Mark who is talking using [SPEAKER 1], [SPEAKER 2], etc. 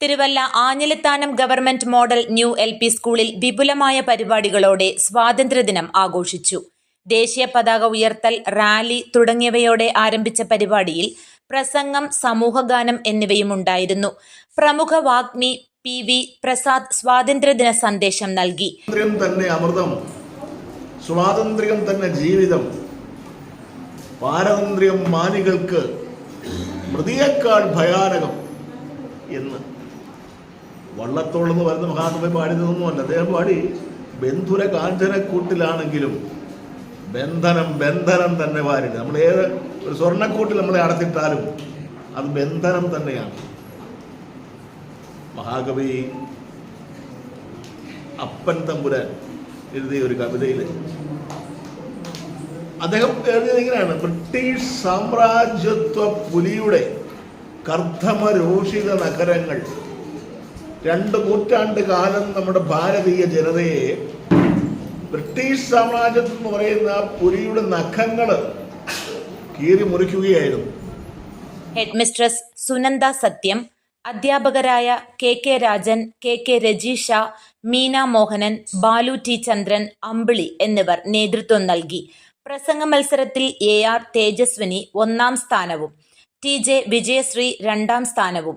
[SPEAKER 1] Thiruvalla Anjilithanam government model new L P സ്കൂളിൽ വിപുലമായ പരിപാടികളോടെ സ്വാതന്ത്ര്യദിനം ആഘോഷിച്ചു. ദേശീയ പതാക ഉയർത്തൽ റാലി തുടങ്ങിയവയോടെ ആരംഭിച്ച പരിപാടിയിൽ പ്രസംഗം സമൂഹഗാനം എന്നിവയും ഉണ്ടായിരുന്നു. പ്രമുഖ വാഗ്മി പി വി പ്രസാദ് സ്വാതന്ത്ര്യദിന സന്ദേശം നൽകി.
[SPEAKER 2] സ്വാതന്ത്ര്യം തന്നെ അമൃതം സ്വാതന്ത്ര്യം തന്നെ ജീവിതം. പാരതന്ത്ര്യം മാനികൾക്ക് മൃതിയേക്കാൾ ഭയാനകം എന്ന് വള്ളത്തോളെന്ന് പറയുന്ന മഹാകവി പാടിയതൊന്നുമല്ല അദ്ദേഹം പാടി ബന്ധുര കാഞ്ചനക്കൂട്ടിലാണെങ്കിലും ബന്ധനം ബന്ധനം തന്നെ വാരി നമ്മൾ ഏത് ഒരു സ്വർണക്കൂട്ടിൽ നമ്മളെ അടച്ചിട്ടാലും അത് ബന്ധനം തന്നെയാണ്. മഹാകവി അപ്പൻ തമ്പുരാൻ എഴുതിയ ഒരു കവിതയിൽ അദ്ദേഹം എഴുതിയത് ഇങ്ങനെയാണ്. ബ്രിട്ടീഷ് സാമ്രാജ്യത്വ പുലിയുടെ കർദ്ധമരോഷിത നഗരങ്ങൾ രണ്ട് നൂറ്റാണ്ട് കാലം നമ്മുടെ ഭാരതീയ ജനതയെ ബ്രിട്ടീഷ് സാമ്രാജ്യം എന്ന് പറയുന്ന പുലിയുടെ നഖങ്ങൾ കീറി മുറിക്കുകയായിരുന്നു.
[SPEAKER 1] ഹെഡ് മിസ്ട്രസ് സുനന്ദ സത്യം അധ്യാപകരായ K K Rajan K K Rajeesha Meena Mohanan Balu T Chandran Ambili എന്നിവർ നേതൃത്വം നൽകി. പ്രസംഗ മത്സരത്തിൽ എ ആർ തേജസ്വിനി ഒന്നാം സ്ഥാനവും ടി ജെ വിജയശ്രീ രണ്ടാം സ്ഥാനവും